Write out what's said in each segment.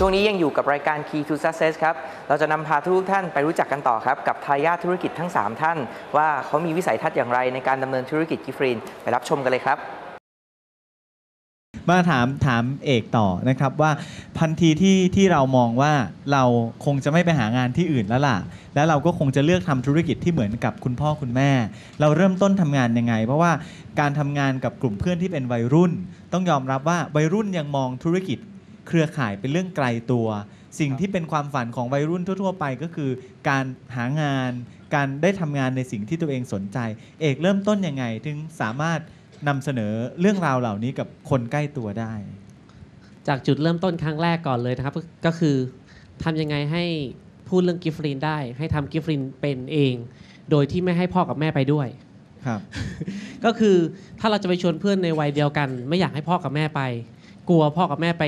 ช่วงนี้ยังอยู่กับรายการ Key to Success ครับ เราจะนำพาทุกท่านไปรู้จักกันต่อครับ กับทายาทธุรกิจทั้ง 3 ท่าน ว่าเขามีวิสัยทัศน์อย่างไรในการดำเนินธุรกิจกิฟรีน ไปรับชมกันเลยครับมาถามถามเอกต่อนะครับว่าพันทีที่ที่เรามองว่าเราคงจะไม่ไปหางานที่อื่นแล้วล่ะ แล้วเราก็คงจะเลือกทำธุรกิจที่เหมือนกับคุณพ่อคุณแม่ เราเริ่มต้นทำงานยังไง เพราะว่าการทำงานกับกลุ่มเพื่อนที่เป็นวัยรุ่น ต้องยอมรับว่าวัยรุ่นยังมองธุรกิจ เครือข่ายเป็นเรื่องไกลตัว สิ่งที่เป็นความฝันของวัยรุ่นทั่ว ๆ ไปก็คือ การหางาน การได้ทำงานในสิ่งที่ตัวเองสนใจ เอกเริ่มต้นยังไง ถึงสามารถนำเสนอเรื่องราวเหล่านี้กับคนใกล้ตัวได้ จากจุดเริ่มต้นครั้งแรกก่อนเลยนะครับ ก็คือทำยังไงให้พูดเรื่องกิฟต์ฟรีนได้ ให้ทำกิฟต์ฟรีนเป็นเอง โดยที่ไม่ให้พ่อกับแม่ไปด้วยครับ ก็คือถ้าเราจะไปชวนเพื่อนในวัยเดียวกัน ไม่อยากให้พ่อกับแม่ไป กลัวพ่อกับแม่ไป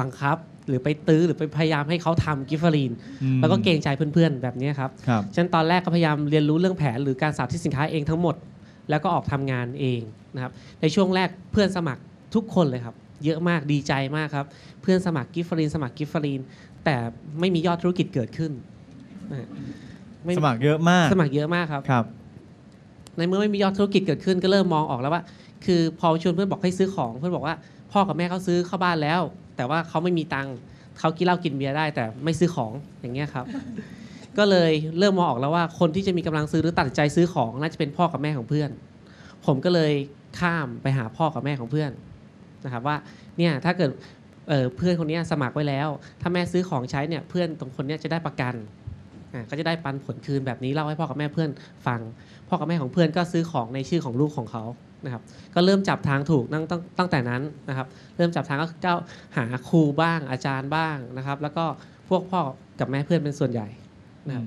บังคับ หรือไปตื้อหรือไปพยายามให้เขาทำกิฟต์ฟรีนอืมแล้วก็เกรงใจเพื่อนๆ แบบนี้ครับครับ ฉะนันตอนแรกก็พยายามเรียนรู้เรื่องแผนหรือการสาธิตสินค้าเองทั้งหมด แล้วก็ออกทำงานเองนะครับ ในช่วงแรกเพื่อนสมัครทุกคนเลยครับ เยอะมากดีใจมากครับ เพื่อนสมัครกิฟฟรีน สมัครกิฟฟรีน แต่ไม่มียอดธุรกิจเกิดขึ้นนะฮะไม่สมัครเยอะมากสมัครเยอะมากครับ ครับ ในเมื่อไม่มียอดธุรกิจเกิดขึ้นก็เริ่มมองออกแล้วว่า คือพอชวนเพื่อนบอกให้ซื้อของเพื่อนบอกว่า พ่อกับแม่เขาซื้อเข้าบ้านแล้ว แต่ว่าเขาไม่มีตังค์เขากินเหล้ากินเบียร์ได้ แต่ไม่ซื้อของอย่างเงี้ยครับ ก็เลยเริ่มมองออกแล้วว่าคนที่จะมีกำลังซื้อหรือตัดใจซื้อของน่าจะเป็นพ่อกับแม่ของเพื่อน ผมก็เลยข้ามไปหาพ่อกับแม่ของเพื่อนนะครับว่าเนี่ยถ้าเกิดเเพื่อนคนนี้สมัครไว้แล้ว ถ้าแม่ซื้อของใช้เนี่ยเพื่อนตรงคนนี้จะได้ประกันก็จะได้ปันผลคืนแบบนี้เล่าให้พ่อกับแม่เพื่อนฟัง พ่อกับแม่ของเพื่อนก็ซื้อของในชื่อของลูกของเขา นะครับก็เริ่มจับทางถูกตั้งตั้งตั้งแต่นั้นนะครับ เริ่มจับทางก็ก็หาครูบ้างอาจารย์บ้างนะครับ แล้วก็พวกพ่อกับแม่เพื่อนเป็นส่วนใหญ่นะครับ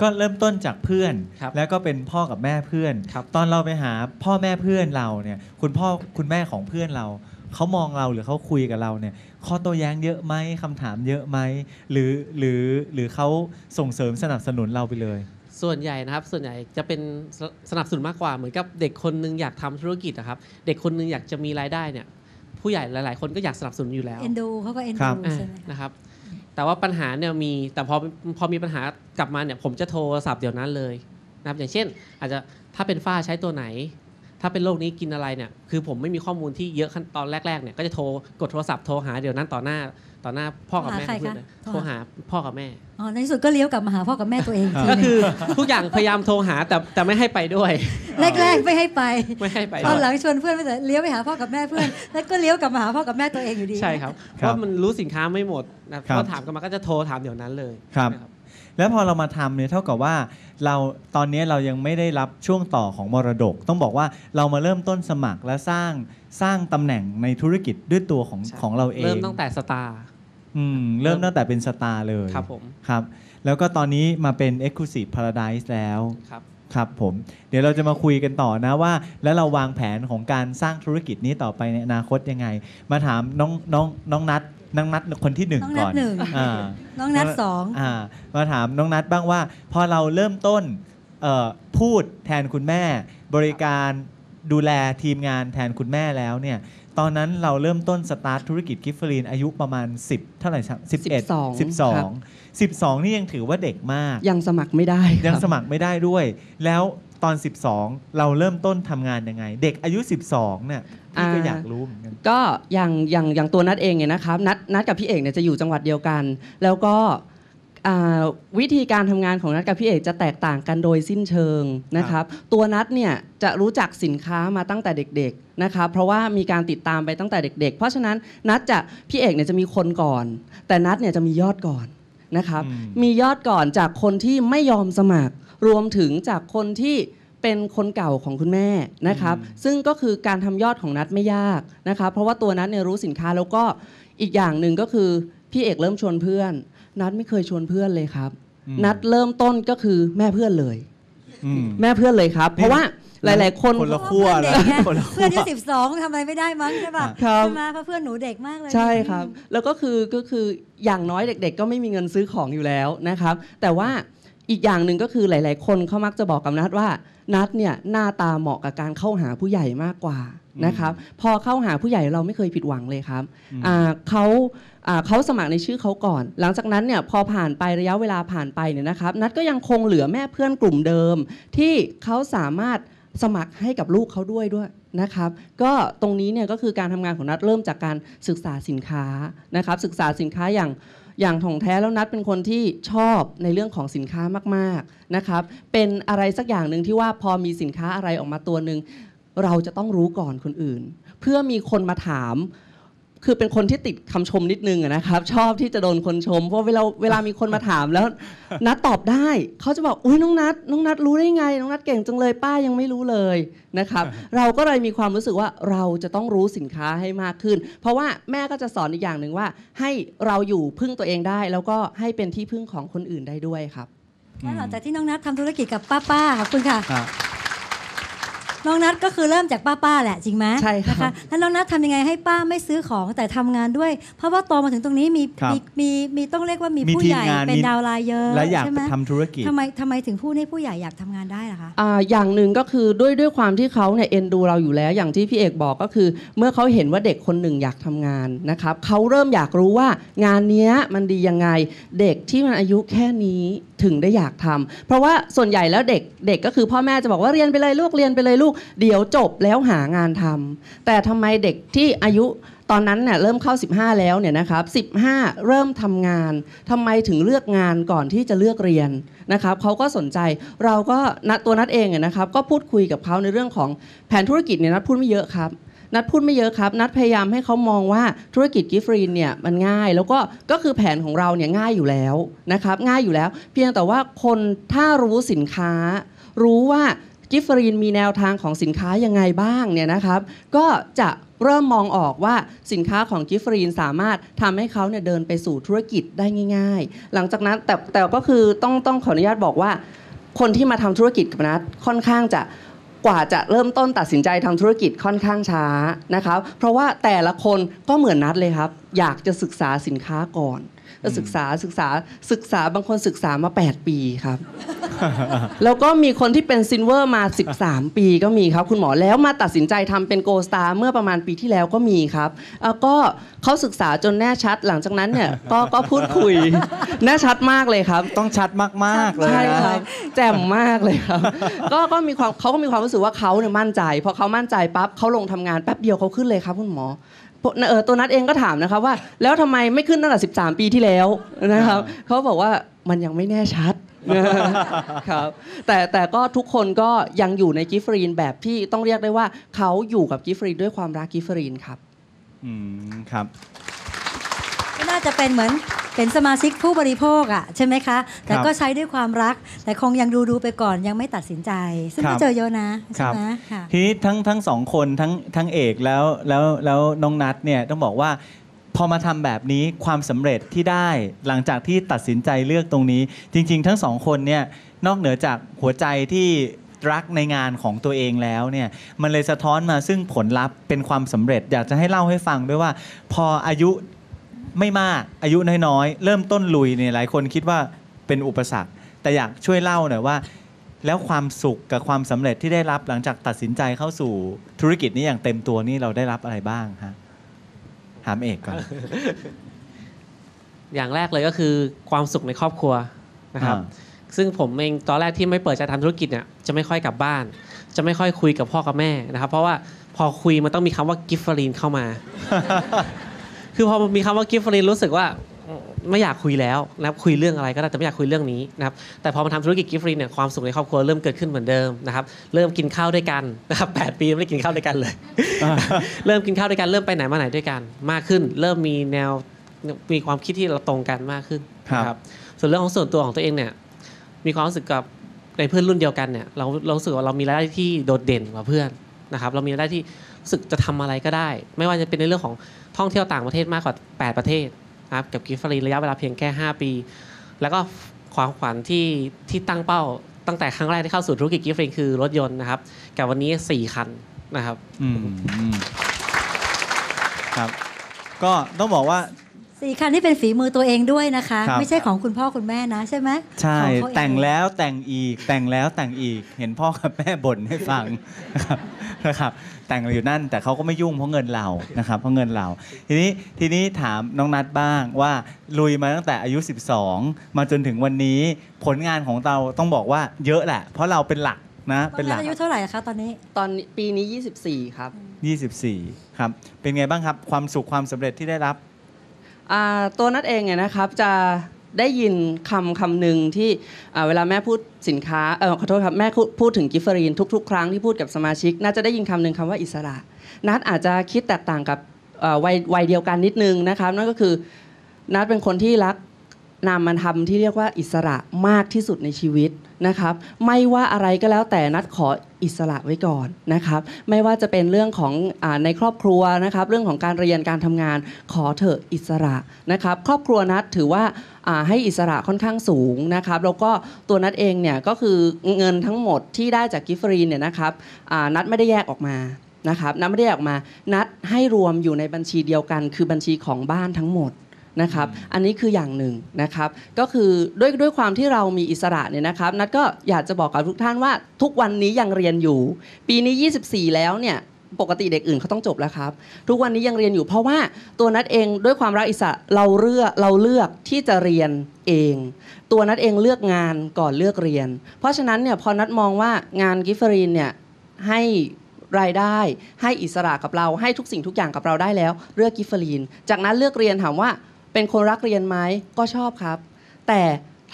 ก็เริ่มต้นจากเพื่อนครับแล้วก็เป็นพ่อกับแม่เพื่อนครับตอนเราไปหาพ่อแม่เพื่อนเราเนี่ย คุณพ่อคุณแม่ของเพื่อนเราเขามองเราหรือเขาคุยกับเราเนี่ย ข้อโต้แย้งเยอะไหมคำถามเยอะไหมหรือหรือหรือเขาส่งเสริมสนับสนุนเราไปเลย ส่วนใหญ่นะครับส่วนใหญ่จะเป็นสสนับสนุนมากกว่าเหมือนกับเด็กคนหนึงอยากทำธุรกิจนะครับเด็กคนหนึงอยากจะมีรายได้เนี่ยผู้ใหญ่หลาย ๆ คนก็อยากสนับสนุนอยู่แล้วเอ็นดูเขาก็เอ็นครัดูบอ่าใช่ไหมคะนะครับแต่ว่าปัญหาเนี่ยมีแต่พอพอมีปัญหากลับมาเนี่ยผมจะโทรศัพท์เดี๋ยวนั้นเลยนะครับอย่างเช่น อาจจะถ้าเป็นฝ้าใช้ตัวไหน ถ้าเป็นโรคนี้กินอะไรเนี่ยคือผมไม่มีข้อมูลที่เยอะขั้นตอนแรกๆเนี่ยก็จะโทรกดโทรศัพท์โทรหาเดี๋ยวนั้นต่อหน้าต่อหน้าพ่อกับแม่ของเพื่อนเลยโทรหาพ่อกับแม่อ๋อในที่สุดก็เลี้ยวกลับมาหาพ่อกับแม่ตัวเองอีกทีก็หนึงคือทุกอย่างพยายามโทรหาแต่แต่ไม่ให้ไปด้วย แรกๆไม่ให้ไปไม่ให้ไปตด้อวนยหลังชวนเพื่อนไปแต่เลี้ยวไปหาพ่อกับแม่เพื่อน แล้วก็เลี้ยวกลับมาหาพ่อกับแม่ตัวเองอยู่ดีใช่ครับเพครับราะมันรู้สินค้าไม่หมดนะครัพบอถามกันมาก็จะโทรถามเดี๋ยวนั้นเลยครับนะ แล้วพอเรามาทำเนี่ยเท่ากับว่าเราตอนนี้เรายังไม่ได้รับช่วงต่อของมรดก ต้องบอกว่าเรามาเริ่มต้นสมัครและสร้างสร้างตำแหน่งในธุรกิจด้วยตัวของใช่ของเราเอง เริ่มตั้งแต่สตาร์อืมเริ่มตั้งแต่เป็นสตาร์เลยครับผมครับแล้วก็ตอนนี้มาเป็น Exclusive Paradise แล้วครับครับผมเดี๋ยวเราจะมาคุยกันต่อนะว่า แล้วเราวางแผนของการสร้างธุรกิจนี้ต่อไปในอนาคตยังไง มาถามน้องน้องน้องนัท น้องนัทคนที่หนึ่งน้องนัก่ดอนหนึ่งอ่าน้องนัดสองอ่ามาถามน้องนัทบ้างว่า พอเราเริ่มต้นเอ่อพูดแทนคุณแม่ บริการดูแลทีมงานแทนคุณแม่แล้วเนี่ยตอนนั้นเราเริ่มต้นสตาร์ทธุรกิจกิฟเฟอรีนอายุประมาณ 10 เท่าไหร่ครับ11 12ครับ12 12 นี่ยังถือว่าเด็กมาก ยังสมัครไม่ได้ยังครับสมัครไม่ได้ด้วย แล้ว ตอน 12 เราเริ่มต้นทำงานยังไง เด็กอายุ 12เนี่ยพี่ก็อ่า อยากรู้เหมือนกัน ก็อย่างอย่างอย่างตัวนัดเองเนี่ยนะครับนัดนัดกับพี่เอกเนี่ยจะอยู่จังหวัดเดียวกัน แล้วก็อ่าวิธีการทำงานของนัดกับพี่เอกจะแตกต่างกันโดยสิ้นเชิงนะครับ ตัวนัดเนี่ยจะรู้จักสินค้ามาตั้งแต่เด็กๆนะครับเพราะว่ามีการติดตามไปตั้งแต่เด็ก ๆ เพราะฉะนั้นนัดจะพี่เอกเนี่ยจะมีคนก่อน แต่นัดเนี่ยจะมียอดก่อนนะครับ อืม มียอดก่อนจากคนที่ไม่ยอมสมัคร รวมถึงจากคนที่ เป็นคนเก่าของคุณแม่นะครับ ซึ่งก็คือการทำยอดของนัดไม่ยากนะครับเพราะว่าตัวนัดเนี่ยรู้สินค้าแล้วก็อีกอย่างหนึ่งก็คือพี่เอกเริ่มชวนเพื่อน นัดไม่เคยชวนเพื่อนเลยครับ อืมนัดเริ่มต้นก็คือแม่เพื่อนเลย อืม แม่เพื่อนเลยครับ เพราะว่าหลาย ๆ คน คนละ ขั้วเพื่อนเด็กไงคนละขั้ว เพื่อนอายุสิบสองทำอะไรไม่ได้มั้งใช่ป่ะครับ ใช่ไหมเพราะเพื่อนหนูเด็กมากเลย ใช่ครับ แล้วก็คือก็คืออย่างน้อยเด็ก ๆ ก็ไม่มีเงินซื้อของอยู่แล้วนะครับ แต่ว่า อีกอย่างหนึ่งก็คือหลาย ๆ คนเขามักจะบอกกับนัดว่า นัดเนี่ยหน้าตาเหมาะกับการเข้าหาผู้ใหญ่มากกว่านะครับพอเข้าหาผู้ใหญ่เราไม่เคยผิดหวังเลยครับอืมอ่าเขาอ่าเขาสมัครในชื่อเขาก่อน หลังจากนั้นเนี่ยพอผ่านไประยะเวลาผ่านไปเนี่ยนะครับนัดก็ยังคงเหลือแม่เพื่อนกลุ่มเดิม ที่เขาสามารถสมัครให้กับลูกเขาด้วยด้วยนะครับก็ตรงนี้เนี่ยก็คือการทำงานของนัดเริ่มจากการศึกษาสินค้านะครับศึกษาสินค้าอย่าง อย่างถ่องแท้แล้วนัดเป็นคนที่ชอบในเรื่องของสินค้ามากๆนะครับเป็นอะไรสักอย่างหนึ่งที่ว่าพอมีสินค้าอะไรออกมาตัวหนึ่งเราจะต้องรู้ก่อนคนอื่น เพื่อมีคนมาถาม คือเป็นคนที่ติดคำชมนิดนึงอะนะครับ ชอบที่จะโดนคนชม เพราะเวลาเวลามีคนมาถามแล้ว นัดตอบได้เขาจะบอกอุ้ยน้องนัดน้องนัดรู้ได้ไง น้องนัดเก่งจังเลยป้ายังไม่รู้เลยนะครับ เราก็เลยมีความรู้สึกว่าเราจะต้องรู้สินค้าให้มากขึ้น เพราะว่าแม่ก็จะสอนอีกอย่างหนึ่งว่า ให้เราอยู่พึ่งตัวเองได้ แล้วก็ให้เป็นที่พึ่งของคนอื่นได้ด้วยครับแล้วหลังจากที่น้องนัททำธุรกิจกับป้าป้าๆขอบคุณค่ะครับ น้องนัทก็คือเริ่มจากป้าป้าๆแหละจริงไหมใช่ครับนะคะแล้วน้องนัททำยังไงให้ป้าไม่ซื้อของแต่ทำงานด้วย เพราะว่าโตมาถึงตรงนี้มีครับมีมีมีต้องเรียกว่ามีมีผู้ทีมใหญ่งานเป็นมี ดาวไลน์เยอะและอยากใช่ไหมทำธุรกิจ ทำไมทำไมถึงพูดให้ผู้ใหญ่อยากทำงานได้ล่ะคะ อ่าอย่างหนึ่งก็คือด้วยด้วยความที่เขาเนี่ยเอ็นดูเราอยู่แล้ว อย่างที่พี่เอกบอกก็คือ เมื่อเขาเห็นว่าเด็กคนหนึ่งอยากทำงานนะครับเขาเริ่มอยากรู้ว่างานเนี้ยมันดียังไง เด็กที่มันอายุแค่นี้ถึงได้อยากทำเพราะว่าส่วนใหญ่แล้วเด็กเด็กก็คือพ่อแม่จะบอกว่าเรียนไปเลยลูกเรียนไปเลยลูกเดี๋ยวจบแล้วหางานทำแต่ทำไมเด็กที่อายุตอนนั้นเนี่ยเริ่มเข้า 15 แล้วเนี่ยนะครับ15 เริ่มทำงานทำไมถึงเลือกงานก่อนที่จะเลือกเรียนนะครับเขาก็สนใจเราก็ณตัวนัดเองเนี่ยนะครับ ก็พูดคุยกับเขาในเรื่องของแผนธุรกิจเนี่ยนัดพูดไม่เยอะครับนัดพูดไม่เยอะครับ นัดพยายามให้เขามองว่าธุรกิจกิฟรีนเนี่ยมันง่าย แล้วก็ก็คือแผนของเราเนี่ยง่ายอยู่แล้วนะครับง่ายอยู่แล้ว เพียงแต่ว่าคนถ้ารู้สินค้า รู้ว่า กิฟต์รีนมีแนวทางของสินค้ายังไงบ้างเนี่ยนะครับก็จะเริ่มมองออกว่าสินค้าของกิฟต์รีนสามารถทำให้เขาเนี่ยเดินไปสู่ธุรกิจได้ง่าย ๆ หลังจากนั้นแต่แต่ก็คือต้องต้องขออนุญาตบอกว่า คนที่มาทำธุรกิจกับนัดค่อนข้างจะกว่าจะเริ่มต้นตัดสินใจทำธุรกิจค่อนข้างช้านะครับเพราะว่าแต่ละคนก็เหมือนนัดเลยครับ อยากจะศึกษาสินค้าก่อน แล้วศึกษาศึกษาศึกษาบางคนศึกษามา 8 ปีครับ แล้วก็มีคนที่เป็นซินเวอร์มา 13 ปีก็มีครับ คุณหมอแล้วมาตัดสินใจทำเป็นโกสตาร์เมื่อประมาณปีที่แล้วก็มีครับแล้วก็เขาศึกษาจนแน่ชัดหลังจากนั้นเนี่ยก็ก็พูดคุยแน่ชัดมากเลยครับ ต้องชัดมากๆเลยใช่นะครับแจ่มมากเลยครับก็ก็มีความเขาก็มีความรู้สึกว่าเขาเนี่ยมั่นใจพอเขามั่นใจปั๊บเขาลงทำงานแป๊บเดียวเขาขึ้นเลยครับคุณหมอพวก เออตัวนัดเองก็ถามนะครับว่า แล้วทำไมไม่ขึ้นตั้งแต่13 ปีที่แล้วนะครับเขาบอกว่ามันยังไม่แน่ชัดครับแต่แต่ก็ทุกคนก็ยังอยู่ในกิฟฟรีนแบบที่ต้องเรียกได้ว่าเขาอยู่กับกิฟฟรีนด้วยความรักกิฟฟรีนครับ อืมครับก็น่าจะเป็นเหมือนเป็นสมาชิกผู้บริโภคอะใช่ไหมคะ แต่ก็ใช้ด้วยความรัก แต่คงยังดูดูๆไปก่อนยังไม่ตัดสินใจ ซึ่งครัก็บเจอเยอะนะคใช่รับไหมค่ะทีนี้ทั้งทั้งสองคนทั้งทั้งเอกแล้วแล้วแล้วน้องนัทเนี่ยต้องบอกว่าพอมาทำแบบนี้ความสำเร็จที่ได้หลังจากที่ตัดสินใจเลือกตรงนี้ จริง ๆ ทั้งสองคนเนี่ยนอกเหนือจากหัวใจที่รักในงานของตัวเองแล้วเนี่ยมันเลยสะท้อนมาซึ่งผลลัพธ์เป็นความสำเร็จ อยากจะให้เล่าให้ฟังด้วยว่า พออายุ ไม่มากอายุน้อยๆ เริ่มต้นลุยเนี่ยหลายคนคิดว่าเป็นอุปสรรค แต่อยากช่วยเล่าหน่อยว่า แล้วความสุขกับความสำเร็จที่ได้รับหลังจากตัดสินใจเข้าสู่ธุรกิจนี้อย่างเต็มตัวนี่เราได้รับอะไรบ้างฮะถามเอกก่อน อย่างแรกเลยก็คือความสุขในครอบครัวนะครับ ซึ่งผมเองตอนแรกที่ไม่เปิดใจทำธุรกิจเนี่ยจะไม่ค่อยกลับบ้าน จะไม่ค่อยคุยกับพ่อกับแม่นะครับ เพราะว่าพอคุยมันต้องมีคำว่ากิฟฟรีนเข้ามา คือพอมีคำว่ากิฟฟรีนรู้สึกว่าอืมไม่อยากคุยแล้วนะครับคุยเรื่องอะไรก็ได้แต่ไม่อยากคุยเรื่องนี้นะครับแต่พอมาทำธุรกิจกิฟฟรีนเนี่ยความสุขในครอบครัวเริ่มเกิดขึ้นเหมือนเดิมนะครับเริ่มกินข้าวด้วยกันนะครับแปดปีไม่ได้กินข้าวด้วยกันเลย เริ่มกินข้าวด้วยกันเริ่มไปไหนมาไหนด้วยกัน มากขึ้น เริ่มมีแนวมีความคิดที่เราตรงกันมากขึ้นครับนะส่วนเรื่องของส่วนตัวของตัวเองเนี่ยมีความรู้สึกกับในเพื่อนรุ่นเดียวกันเนี่ยเราเรารู้สึกว่าเรามีรายได้ที่โดดเด่นกว่าเพื่อนนะครับเรามีรายได้ที่รู้ สึกจะทำอะไรก็ได้ ไม่ว่าจะเป็นในเรื่องของท่องเที่ยวต่างประเทศมากกว่า 8 ประเทศนะครับกับกิฟฟรีระยะเวลาเพียงแค่ 5 ปี แล้วก็ความขวัญที่ที่ตั้งเป้า ตั้งแต่ครั้งแรกที่เข้าสู่ธุรกิจกิฟฟรีคือรถยนต์นะครับกับวันนี้ 4 คันนะครับอืมครับ ก็ต้องบอกว่า สี่คันที่เป็นฝีมือตัวเองด้วยนะคะ ครับ ไม่ใช่ของคุณพ่อคุณแม่นะใช่ไหมใช่ ของเขาเอแต่งแล้วแต่งอีกแต่งแล้วแต่งอีกเห็นพ่อกับแม่บ่นให้ฟังนะครับนะครับแต่งอยู่นั่นแต่เขาก็ไม่ยุ่งเพราะเงินเรานะครับเพราะเงินเรา ทีนี้ทีนี้ถามน้องนัดบ้างว่าลุยมาตั้งแต่อายุ 12 มาจนถึงวันนี้ผลงานของเราต้องบอกว่าเยอะแหละ เพราะเราเป็นหลักนะเป็นหลักอายุเท่าไหร่คะตอนนี้ตอนนี้ปีนี้ 24 ครับ 24 ครับ เป็นไงบ้างครับ ความสุขความสำเร็จที่ได้รับอ่า ตัวนัดเองเนี่ยนะครับจะได้ยินคำคำหนึ่งที่เวลาแม่พูดสินค้าเออขอโทษครับแม่พูดถึงกิฟเฟอรีนทุก ๆ ครั้งที่พูดกับสมาชิก น่าจะได้ยินคำหนึ่งคำว่าอิสระ นัดอาจจะคิดแตกต่างกับวัยวัยเดียวกันนิดนึงนะครับนั่นก็คือนัดเป็นคนที่รักนามธรรมที่เรียกว่าอิสระมากที่สุดในชีวิต นะครับไม่ว่าอะไรก็แล้วแต่นัดขออิสระไว้ก่อนนะครับไม่ว่าจะเป็นเรื่องของอในครอบครัวนะครับเรื่องของการเรียนการทำงานขอเถอะอิสระนะครับครอบครัวนัดถือว่าให้อิสระค่อนข้างสูงนะครับแล้วก็ตัวนัดเองเนี่ยก็คือเงินทั้งหมดที่ได้จากกิฟฟรีเนี่ยนะครับนัดไม่ได้แยกออกมานะครับนัดไม่ได้แยกออกมานัดให้รวมอยู่ในบัญชีเดียวกัน คือบัญชีของบ้านทั้งหมด นะครับ อันนี้คืออย่างหนึ่งนะครับ ก็คือด้วยด้วยความที่เรามีอิสระเนี่ยนะครับ นัดก็อยากจะบอกกับทุกท่านว่า ทุกวันนี้ยังเรียนอยู่ ปีนี้ 24 แล้วเนี่ยปกติเด็กอื่นเขาต้องจบแล้วครับ ทุกวันนี้ยังเรียนอยู่เพราะว่าตัวนัดเองด้วยความรักอิสระเราเลือกเราเลือกที่จะเรียนเอง ตัวนัดเองเลือกงานก่อนเลือกเรียน เพราะฉะนั้นเนี่ยพอนัดมองว่างานกิฟเฟอรีนเนี่ยให้รายได้ให้อิสระกับเราให้ทุกสิ่งทุกอย่างกับเราได้แล้ว เลือกกิฟเฟอรีน จากนั้นเลือกเรียนถามว่า เป็นคนรักเรียนไหมก็ชอบครับ แต่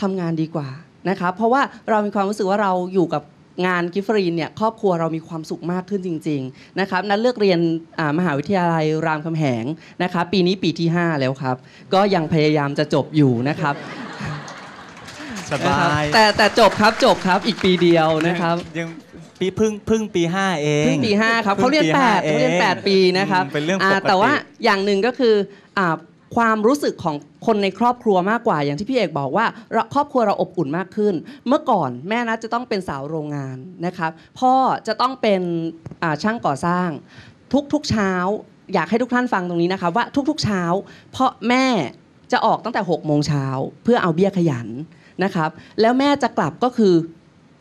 ทำงานดีกว่านะครับเพราะว่าเรามีความรู้สึกว่าเราอยู่กับงานกิฟเฟอรีนเนี่ยครอบครัวเรามีความสุขมากขึ้นจริงๆนะครับนั้นเลือกเรียนอ่ามหาวิทยาลัยรามคำแหงนะครับปีนี้ปีที่ 5 แล้วครับ ก็ยังพยายามจะจบอยู่นะครับสนะบาครับยแต่แต่จบครับจบครับอีกปีเดียวนะครับยังปีพึ่งพึ่งปีห้าเองเพิ่งปีห้าครับพิ่เขางเรียนปีแปห้าดเขาเรียนองแปดปีนะครับอืมเป็นเรื่องปกาติแต่ว่าอย่างหนึ่งก็คืออ่า ความรู้สึกของคนในครอบครัวมากกว่า อย่างที่พี่เอกบอกว่าครอบครัวเราอบอุ่นมากขึ้น เมื่อก่อนแม่นัทจะต้องเป็นสาวโรงงานนะครับพ่อจะต้องเป็นช่างก่อสร้าง ทุกๆเช้า อยากให้ทุกท่านฟังตรงนี้นะครับว่าทุกๆเช้า เพราะแม่จะออกตั้งแต่6กโมงเช้าเพื่อเอาเบี้ยขยันนะครับ แล้วแม่จะกลับก็คือ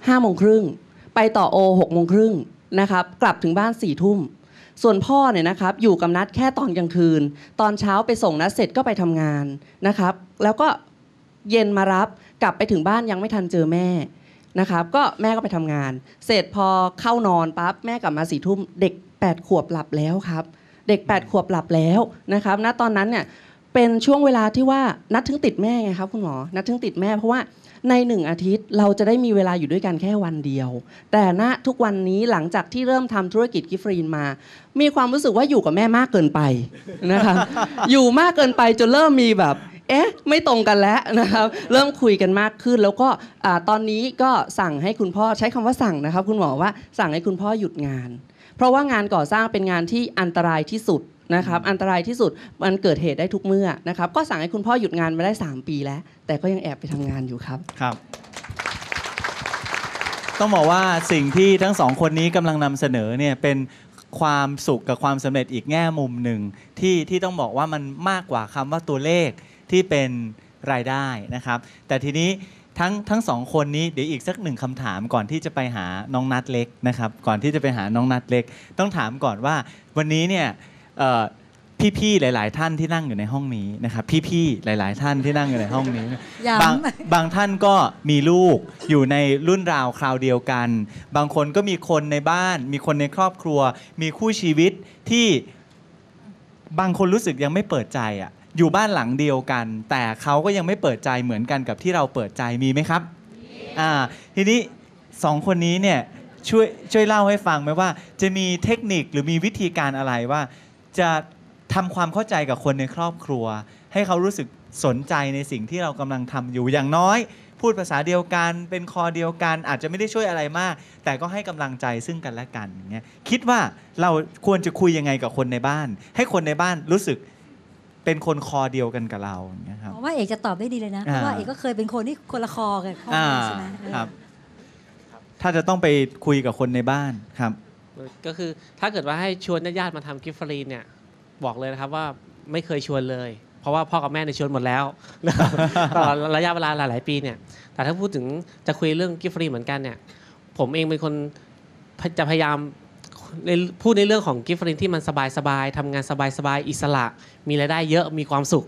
5้าโมงครึ่งไปต่อโอหกโมงครึ่งนะครับกลับถึงบ้าน4ี่ทุ่ม ส่วนพ่อเนี่ยนะครับอยู่กับนัดแค่ตอนกลางคืน ตอนเช้าไปส่งนัดเสร็จก็ไปทำงานนะครับ แล้วก็เย็นมารับกลับไปถึงบ้านยังไม่ทันเจอแม่นะครับ ก็แม่ก็ไปทำงาน เสร็จพอเข้านอนปั๊บแม่กลับมาสี่ทุ่มเด็ก 8 ขวบหลับแล้วครับ เด็ก 8 ขวบหลับแล้วนะครับณตอนนั้นเนี่ย เป็นช่วงเวลาที่ว่านัดถึงติดแม่ไงครับคุณหมอ นัดถึงติดแม่เพราะว่าในหนึ่งอาทิตย์เราจะได้มีเวลาอยู่ด้วยกันแค่วันเดียว แต่ณทุกวันนี้หลังจากที่เริ่มทำธุรกิจกิฟฟรีนมา มีความรู้สึกว่าอยู่กับแม่มากเกินไปนะครับอยู่มากเกินไปจนเริ่มมีแบบเอ๊ะไม่ตรงกันแล้วนะครับเริ่มคุยกันมากขึ้น แล้วก็ตอนนี้ก็สั่งให้คุณพ่อใช้คำว่าสั่งนะครับ คุณหมอว่าสั่งให้คุณพ่อหยุดงาน เพราะว่างานก่อสร้างเป็นงานที่อันตรายที่สุดนะครับอันตรายที่สุดมันเกิดเหตุได้ทุกเมื่อนะครับก็สั่งให้คุณพ่อหยุดงานมาได้ 3 ปีแล้ว แต่ก็ยังแอบไปทำงานอยู่ครับครับ ต้องบอกว่าสิ่งที่ทั้งสองคนนี้กำลังนำเสนอเนี่ยเป็นความสุขกับความสำเร็จอีกแง่มุมหนึ่งที่ที่ต้องบอกว่ามันมากกว่าคำว่าตัวเลขที่เป็นรายได้นะครับ แต่ทีนี้ ทั้งทั้งสองคนนี้เดี๋ยวอีกสักหนึ่งคำถามก่อนที่จะไปหาน้องนัดเล็กนะครับ ก่อนที่จะไปหาน้องนัดเล็ก ต้องถามก่อนว่าวันนี้เนี่ยเอ่อพี่ๆหลาย ๆ ท่านที่นั่งอยู่ในห้องนี้นะครับพี่ๆหลาย ๆ ท่านที่นั่งอยู่ในห้องนี้ย้ำบางบางท่านก็มีลูกอยู่ในรุ่นราวคราวเดียวกัน บางคนก็มีคนในบ้าน มีคนในครอบครัว มีคู่ชีวิตที่บางคนรู้สึกยังไม่เปิดใจอะ อยู่บ้านหลังเดียวกัน แต่เขาก็ยังไม่เปิดใจเหมือนกันกับที่เราเปิดใจมีไหมครับอ่าทีนี้สองคนนี้เนี่ยช่วยช่วยเล่าให้ฟังไหมว่า จะมีเทคนิคหรือมีวิธีการอะไรว่า จะทำความเข้าใจกับคนในครอบครัว ให้เขารู้สึกสนใจในสิ่งที่เรากำลังทำอยู่อย่างน้อย พูดภาษาเดียวกัน เป็นคอเดียวกัน อาจจะไม่ได้ช่วยอะไรมาก แต่ก็ให้กำลังใจซึ่งกันและกันอย่างเงี้ยคิดว่าเราควรจะคุยยังไงกับคนในบ้าน ให้คนในบ้านรู้สึก เป็นคนคอเดียวกันกับเราอย่างเงี้ยครับเพราะว่าเอกจะตอบได้ดีเลยนะ เพอ่าราะว่าเอกก็เคยเป็นคนที่คนละคอกันพ่ออ่าใช่ไหมเออครับ ถ้าจะต้องไปคุยกับคนในบ้านครับ ก็คือถ้าเกิดว่าให้ชวนญาติๆมาทำกิฟต์ฟรีเนี่ยบอกเลยนะครับว่าไม่เคยชวนเลย เพเพราะว่าพ่อกับแม่ในยชวนหมดแล้วตลอดระยะเวลาหลาย ๆ ปีเนี่ย แต่ถ้าพูดถึงจะคุยเรื่องกิฟต์ฟรีเหมือนกันเนี่ย ผมเองเป็นคนจะพยายาม ในพูดในเรื่องของกิฟต์ฟรีที่มันสบายๆทำงานสบายๆอิสระ มีรายได้เยอะมีความสุข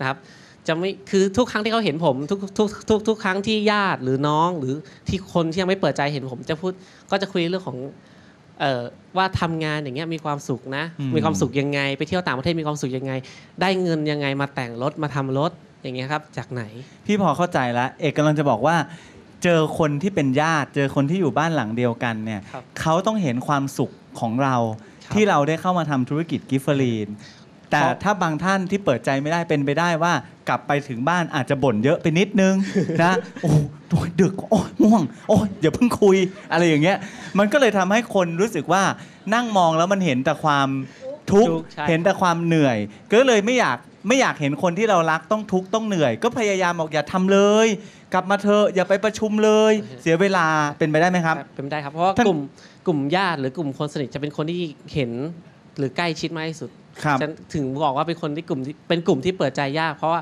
นะครับจะไม่คือทุกครั้งที่เขาเห็นผมทุกทุกทุกทุกครั้งที่ญาติหรือน้องหรือที่คนที่ยังไม่เปิดใจเห็นผมจะพูดก็จะคุยเรื่องของเอ่อว่าทำงานอย่างเงี้ยมีความสุขนะอืมมีความสุขยังไง ไปเที่ยวต่างประเทศมีความสุขยังไง ได้เงินยังไงมาแต่งรถมาทำรถอย่างเงี้ยครับจากไหน พี่พอเข้าใจแล้วเอกกำลังจะบอกว่า เจอคนที่เป็นญาติ เจอคนที่อยู่บ้านหลังเดียวกันเนี่ยครับเขาต้องเห็นความสุข ของเราครับที่เราได้เข้ามาทำธุรกิจกิฟเฟอรีนแต่เพราะถ้าบางท่านที่เปิดใจไม่ได้เป็นไปได้ว่ากลับไปถึงบ้านอาจจะบ่นเยอะไปนิดนึงนะโอ้โหดึกโอ้ยง่วง โอ้ยอย่าเพิ่งคุยอะไรอย่างเงี้ย มันก็เลยทำให้คนรู้สึกว่านั่งมองแล้วมันเห็นแต่ความ ทุกข์ทุกข์ใช่ เห็นแต่ความเหนื่อย ก็เลยไม่อยากไม่อยากเห็นคนที่เรารักต้องทุกข์ต้องเหนื่อย ก็พยายามบอกอย่าทำเลย กลับมาเถอะอย่าไปประชุมเลย เสียเวลาเป็นไปได้ไหมครับ เป็นไปได้ครับ เพราะว่าท่าน กลุ่มกลุ่มญาติหรือกลุ่มคนสนิทจะเป็นคนที่เห็นหรือใกล้ชิดมากที่สุดครับ ฉันถึงบอกว่าเป็นคนที่กลุ่มที่เป็นกลุ่มที่เปิดใจยาก เพราะว่า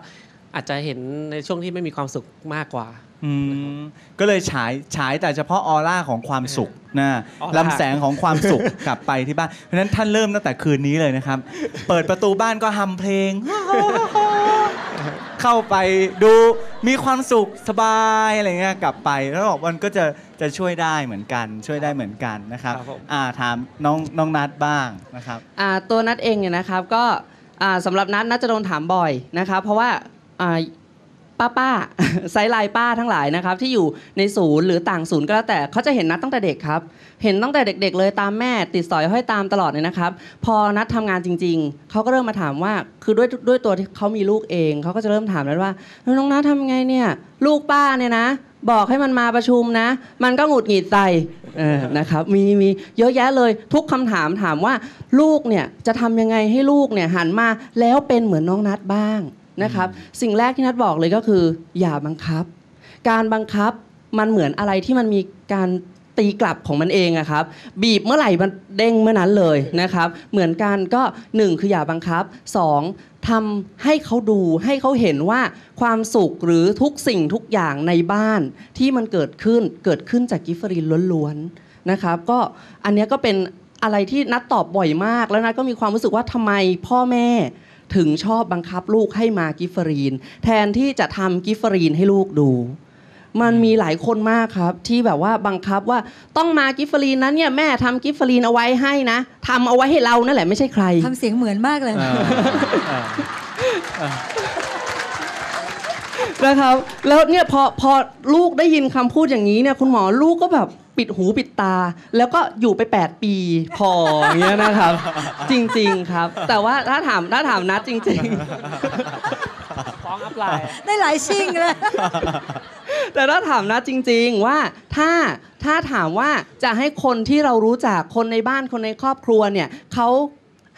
อาจจะเห็นในช่วงที่ไม่มีความสุขมากกว่า อืมก็เลยฉายฉายแต่เฉพาะออร่าของความสุข นะออร่าลำแสงของความสุข กลับไปที่บ้าน เพราะฉะนั้นท่านเริ่มตั้งแต่คืนนี้เลยนะครับ เปิดประตูบ้านก็ฮัมเพลง เข้าไปดูมีความสุขสบายอะไรเงี้ยกลับไป แล้วบอกมันก็จะจะช่วยได้เหมือนกัน ช่วยได้เหมือนกันนะครับครับผม อ่าถามน้องน้องนัดบ้างนะครับ อ่าตัวนัดเองเนี่ยนะครับก็อ่าสำหรับนัดนัดจะโดนถามบ่อยนะครับเพราะว่าอ่า ป้าป้าไซไลน์ป้าทั้งหลายนะครับ ที่อยู่ในศูนย์หรือต่างศูนย์ก็แล้วแต่เขาจะเห็นนัดตั้งแต่เด็กครับ เห็นตั้งแต่เด็ก ๆ เลยตามแม่ติดสอยห้อยตามตลอดเลยนะครับ พอนัดทำงานจริง ๆเขาก็เริ่มมาถามว่าคือด้วยด้วยตัวที่เขามีลูกเองเขาก็จะเริ่มถามแล้วว่าน้องนัดทำไงเนี่ย ลูกป้าเนี่ยนะบอกให้มันมาประชุมนะ มันก็หงุดหงิดใส่เออนะครับ มีมีเยอะแยะเลยทุกคำถามถามว่าลูกเนี่ยจะทำยังไงให้ลูกเนี่ยหันมาแล้วเป็นเหมือนน้องนัดบ้าง นะครับ สิ่งแรกที่นัดบอกเลยก็คือ อย่าบังคับ การบังคับมันเหมือนอะไรที่มันมีการตีกลับของมันเองอะครับ บีบเมื่อไหร่มันเด้งเมื่อนั้นเลยนะครับ เหมือนกันก็หนึ่งคืออย่าบังคับสองทำให้เขาดูให้เขาเห็นว่าความสุขหรือทุกสิ่งทุกอย่างในบ้านที่มันเกิดขึ้นเกิดขึ้นจากกิฟเฟอรีนล้วนๆนะครับ ก็อันเนี้ยก็เป็นอะไรที่นัดตอบบ่อยมาก แล้วนัดก็มีความรู้สึกว่าทำไมพ่อแม่ ถึงชอบบังคับลูกให้มากิฟเฟอรีน แทนที่จะทำกิฟเฟอรีนให้ลูกดู มันมีหลายคนมากครับ ที่แบบว่าบังคับว่าต้องมากิฟเฟอรีนนะเนี่ยแม่ทำกิฟเฟอรีนเอาไว้ให้นะทำเอาไว้ให้เรานั่นแหละไม่ใช่ใครทำเสียงเหมือนมากเลยนะครับแล้วเนี่ยพอพอลูกได้ยินคำพูดอย่างนี้เนี่ยคุณหมอลูกก็แบบ ปิดหูปิดตา แล้วก็อยู่ไป 8 ปีพออย่างเงี้ยนะครับ จริง ๆครับ แต่ว่าถ้าถามถ้าถามนัดจริง ๆ ฟ้องอัพไลน์ ได้หลายชิ่งเลย แต่ถ้าถามนะจริงๆว่าถ้าถ้าถามว่าจะให้คนที่เรารู้จักคนในบ้านคนในครอบครัวเนี่ยเขา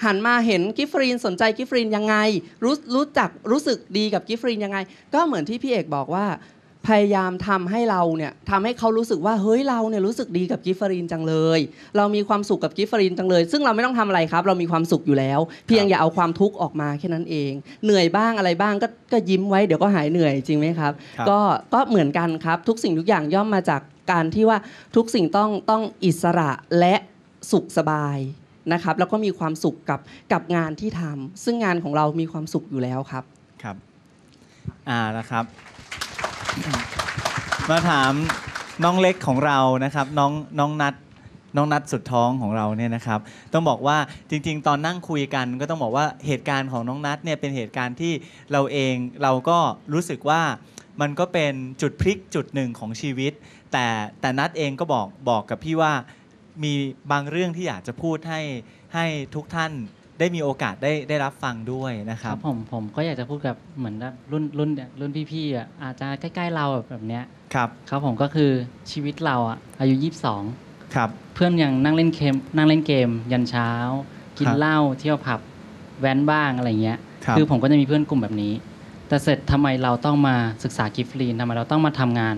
หันมาเห็นกิฟฟรีนสนใจกิฟฟรีนยังไง รู้รู้จักรู้สึกดีกับกิฟฟรีนยังไง ก็เหมือนที่พี่เอกบอกว่า พยายามทำให้เราเนี่ยทำให้เขารู้สึกว่าเฮ้ยเราเนี่ยรู้สึกดีกับกิฟฟรีนจังเลย เรามีความสุขกับกิฟฟรีนจังเลย ซึ่งเราไม่ต้องทำอะไรครับ เรามีความสุขอยู่แล้ว เพียงอย่าเอาความทุกข์ออกมาแค่นั้นเอง เหนื่อยบ้างอะไรบ้างก็ก็ยิ้มไว้เดี๋ยวก็หายเหนื่อยจริงไหมครับครับก็ก็เหมือนกันครับทุกสิ่งทุกอย่างย่อมมาจากการที่ว่าทุกสิ่งต้องต้องอิสระและสุขสบายนะครับแล้วก็มีความสุขกับกับงานที่ทำซึ่งงานของเรามีความสุขอยู่แล้วครับครับอ่านะครับ มาถามน้องเล็กของเรานะครับน้องน้องนัดน้องนัดสุดท้องของเราเนี่ยนะครับ ต้องบอกว่าจริง ๆ ตอนนั่งคุยกัน ก็ต้องบอกว่าเหตุการณ์ของน้องนัดเนี่ยเป็นเหตุการณ์ที่เราเองเราก็รู้สึกว่ามันก็เป็นจุดพลิกจุดหนึ่งของชีวิต แต่แต่นัดเองก็บอกบอกกับพี่ว่ามีบางเรื่องที่อยากจะพูดให้ให้ทุกท่าน ได้มีโอกาสได้ได้รับฟังด้วยนะคครัรับบ ผมผมก็อยากจะพูดกับเหมือนแบบรุ่นรุ่นรุ่นพี่ๆอะอาจจะใกล้ๆเราแบบแบบเนี้ยครับครับผมก็คือชีวิตเราอะอายุ 22 ครับ เพื่อนยังนั่งเล่นเกมนั่งเล่นเกม ยันเช้า กินครับเหล้าเที่ยวผับแว้นบ้างอะไรเงี้ยครับ อผมก็จะมีเพื่อนกลุ่มแบบนี้ แต่เสร็จทำไมเราต้องมาศึกษากิฟต์ลีนทำไมเราต้องมาทำงาน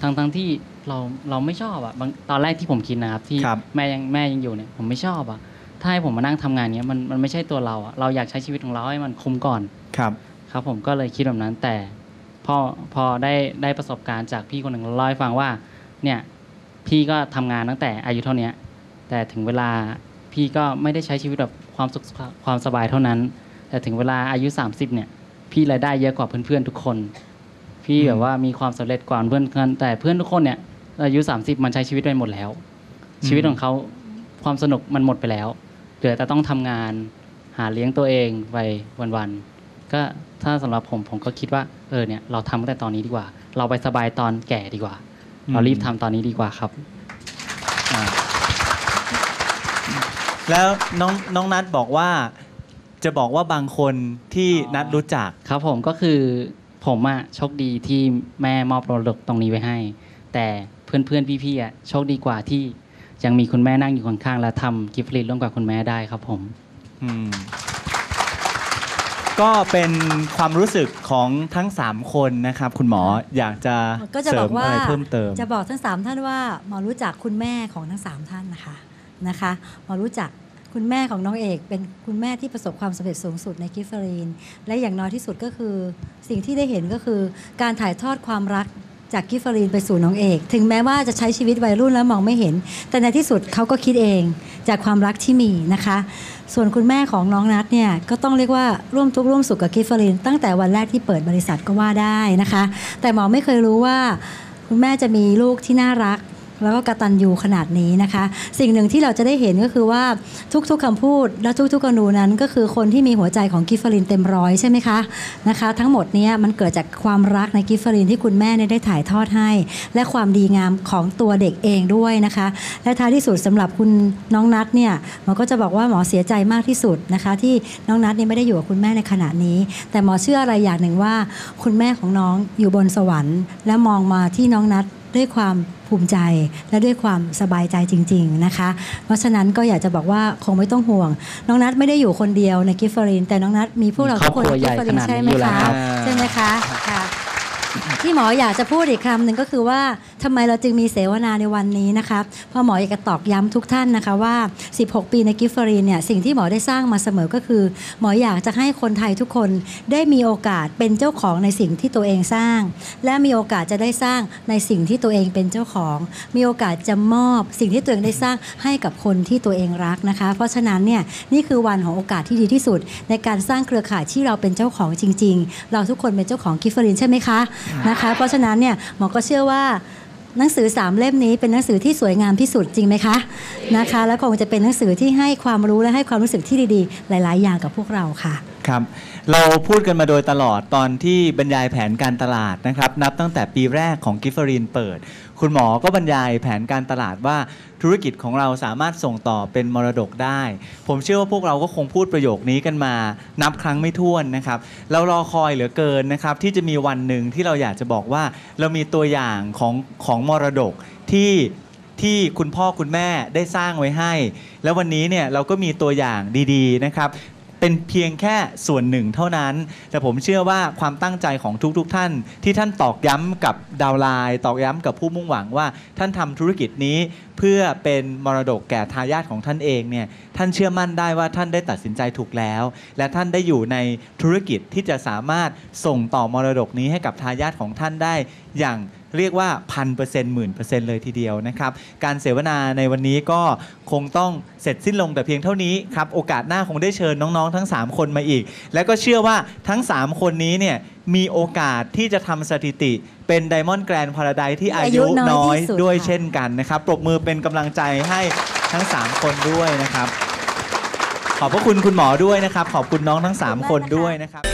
ทั้งทั้งที่เราเราไม่ชอบอะบางตอนแรกที่ผมคิดนะครับที่ครับ แม่ยังแม่ยังอยู่เนี่ยผมไม่ชอบอะ ถ้าให้ผมมานั่งทำงานเนี้ยมันมันไม่ใช่ตัวเราอะเราอยากใช้ชีวิตของเราให้มันคุ้มก่อนครับครับผมก็เลยคิดแบบนั้นแต่พอพอได้ได้ประสบการณ์จากพี่คนหนึ่งเล่าให้ฟังว่าเนี่ยพี่ก็ทำงานตั้งแต่อายุเท่าเนี้ยแต่ถึงเวลาพี่ก็ไม่ได้ใช้ชีวิตแบบความสุขความสบายเท่านั้น แต่ถึงเวลาอายุ 30เนี่ยพี่รายได้เยอะกว่าเพื่อนๆทุกคน พี่แบบว่ามีความสำเร็จกว่าเพื่อนกันแต่เพื่อนทุกคนเนี่ยอายุ 30 มันใช้ชีวิตไปหมดแล้ว ชีวิตของเขาความสนุกมันหมดไปแล้ว เหลือแต่ต้องทำงานหาเลี้ยงตัวเองไปวันๆก็ถ้าสำหรับผมผมก็คิดว่าเออเนี่ยเราทำตั้งแต่ตอนนี้ดีกว่า เราไปสบายตอนแก่ดีกว่าอืมเรารีบทำตอนนี้ดีกว่าครับอ่าแล้วน้องน้องนัดบอกว่าจะบอกว่าบางคนที่อ๋อนัดรู้จักครับผมก็คือผมอะโชคดีที่แม่มอบมรดกตรงนี้ไว้ให้ แต่เพื่อนเพื่อนๆพี่ๆอะโชคดีกว่าที่ ยังมีคุณแม่นั่งอยู่ข้างๆและทำกิฟต์ลีดร่วมกับคุณแม่ได้ครับผม อืมก็เป็นความรู้สึกของทั้ง 3 คนนะครับ คุณหมออยากจะก็จะเสริบอมกว่าอะไรเพิ่มเติม จะบอกทั้งสามท่านว่าหมอรู้จักคุณแม่ของทั้งสามท่านนะคะนะคะหมอรู้จักคุณแม่ของน้องเอกเป็นคุณแม่ที่ประสบความสำเร็จสูงสุดในกิฟเฟอรีน และอย่างน้อยที่สุดก็คือ สิ่งที่ได้เห็นก็คือการถ่ายทอดความรัก จากกิฟฟรีนไปสู่น้องเอก ถึงแม้ว่าจะใช้ชีวิตวัยรุ่นแล้วมองไม่เห็น แต่ในที่สุดเขาก็คิดเองจากความรักที่มีนะคะ ส่วนคุณแม่ของน้องนัทเนี่ยก็ต้องเรียกว่าร่วมทุกข์ร่วมสุขกับกิฟฟรีนตั้งแต่วันแรกที่เปิดบริษัทก็ว่าได้นะคะ แต่หมอไม่เคยรู้ว่าคุณแม่จะมีลูกที่น่ารัก แล้วก็กระตันยูขนาดนี้นะคะ สิ่งหนึ่งที่เราจะได้เห็นก็คือว่าทุกๆคำพูดและทุกๆกนูนั้น ก็คือคนที่มีหัวใจของกิฟเฟอรินเต็มร้อยใช่ไหมคะนะคะ ทั้งหมดนี้มันเกิดจากความรักในกิฟเฟอรินที่คุณแม่ได้ถ่ายทอดให้ และความดีงามของตัวเด็กเองด้วยนะคะ และท้ายที่สุดสำหรับคุณน้องนัทเนี่ยหมอก็จะบอกว่าหมอเสียใจมากที่สุดนะคะ ที่น้องนัทนี่ไม่ได้อยู่กับคุณแม่ในขณะนี้ แต่หมอเชื่ออะไรอย่างหนึ่งว่า คุณแม่ของน้องอยู่บนสวรรค์ และมองมาที่น้องนัท ด้วยความภูมิใจและด้วยความสบายใจจริง ๆนะคะ เพราะฉะนั้นก็อยากจะบอกว่าคงไม่ต้องห่วง น้องนัทไม่ได้อยู่คนเดียวในกิฟเฟอริน แต่น้องนัทมีพวกเราทุกคนครอบครัวในกิฟเฟอรินใหญ่ขนาดนี้ใช่ไหมอยู่แล้วคะครับใช่ไหมคะค่ะ ที่หมออยากจะพูดอีกคำหนึ่งก็คือว่าทำไมเราจึงมีเสวนาในวันนี้นะคะเพราะหมออยากจะตอกย้ำทุกท่านนะคะว่า 16 ปีในกิฟเฟอรีนเนี่ยสิ่งที่หมอได้สร้างมาเสมอก็คือ หมออยากจะให้คนไทยทุกคนได้มีโอกาสเป็นเจ้าของในสิ่งที่ตัวเองสร้าง และมีโอกาสจะได้สร้างในสิ่งที่ตัวเองเป็นเจ้าของ มีโอกาสจะมอบสิ่งที่ตัวเองได้สร้างให้กับคนที่ตัวเองรักนะคะ เพราะฉะนั้นเนี่ยนี่คือวันของโอกาสที่ดีที่สุด ในการสร้างเครือข่ายที่เราเป็นเจ้าของจริง ๆ เราทุกคนเป็นเจ้าของกิฟเฟอรินใช่ไหมคะนะคะ เพราะฉะนั้นเนี่ยหมอก็เชื่อว่าหนังสือสามเล่มนี้เป็นหนังสือที่สวยงามที่สุดจริงไหมคะนะคะ และคงจะเป็นหนังสือที่ให้ความรู้และให้ความรู้สึกที่ดีๆ หลาย ๆ อย่างกับพวกเราค่ะ ครับเราพูดกันมาโดยตลอดตอนที่บรรยายแผนการตลาดนะครับนับตั้งแต่ปีแรกของกิฟเฟอรีนเปิด คุณหมอก็บรรยายแผนการตลาดว่าธุรกิจของเราสามารถส่งต่อเป็นมรดกได้ ผมเชื่อว่าพวกเราก็คงพูดประโยคนี้กันมา นับครั้งไม่ถ้วนนะครับเรารอคอยเหลือเกินนะครับที่จะมีวันหนึ่งที่เราอยากจะบอกว่า เรามีตัวอย่างของของมรดกที่ที่คุณพ่อคุณแม่ได้สร้างไว้ให้ แล้ววันนี้เนี่ยเราก็มีตัวอย่างดีๆนะครับ เป็นเพียงแค่ส่วนหนึ่งเท่านั้น แต่ผมเชื่อว่าความตั้งใจของทุกๆทท่าน ที่ท่านตอกย้ำกับดาวไลน์ตอกย้ำกับผู้มุ่งหวังว่าท่านทำธุรกิจนี้เพื่อเป็นมรดกแก่ทายาทของท่านเองเนี่ยท่านเชื่อมั่นได้ว่าท่านได้ตัดสินใจถูกแล้ว และท่านได้อยู่ในธุรกิจที่จะสามารถส่งต่อมรดกนี้ให้กับทายาทของท่านได้อย่าง เรียกว่าพันเปอร์เซ็นต์หมื่นเปอร์เซ็นต์เลยทีเดียวนะครับ การเสวนาในวันนี้ก็คงต้องเสร็จสิ้นลงแต่เพียงเท่านี้ครับ โอกาสหน้าคงได้เชิญน้องๆ ทั้ง 3 คนมาอีก และก็เชื่อว่าทั้ง 3 คนนี้เนี่ยมีโอกาสที่จะทำสถิติเป็นไดมอนด์แกรนด์พาราไดที่อายุน้อยด้วยเช่นกันนะครับ ปรบมือเป็นกำลังใจให้ทั้ง 3 คนด้วยนะครับ ขอบพระคุณคุณหมอด้วยนะครับ ขอบคุณน้องทั้ง 3 คนด้วยนะครับ